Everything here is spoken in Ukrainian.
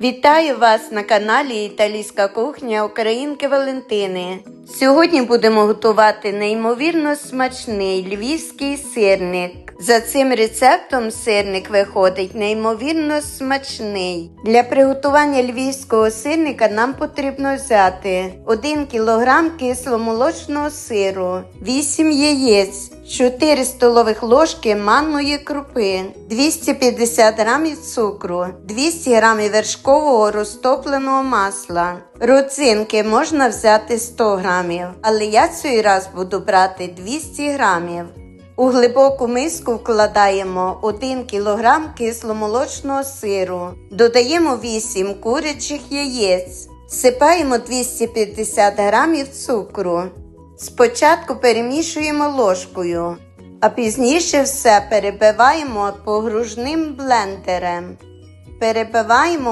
Вітаю вас на каналі Італійська кухня Українки Валентини. Сьогодні будемо готувати неймовірно смачний львівський сирник. За цим рецептом сирник виходить неймовірно смачний. Для приготування львівського сирника нам потрібно взяти 1 кг кисломолочного сиру, 8 яєць, 4 столових ложки манної крупи, 250 г цукру, 200 г вершкового розтопленого масла. Родзинки можна взяти 100 грамів, але я цей раз буду брати 200 грамів. У глибоку миску вкладаємо 1 кг кисломолочного сиру, додаємо 8 курячих яєць, всипаємо 250 г цукру. Спочатку перемішуємо ложкою, а пізніше все перебиваємо погружним блендером. Перебиваємо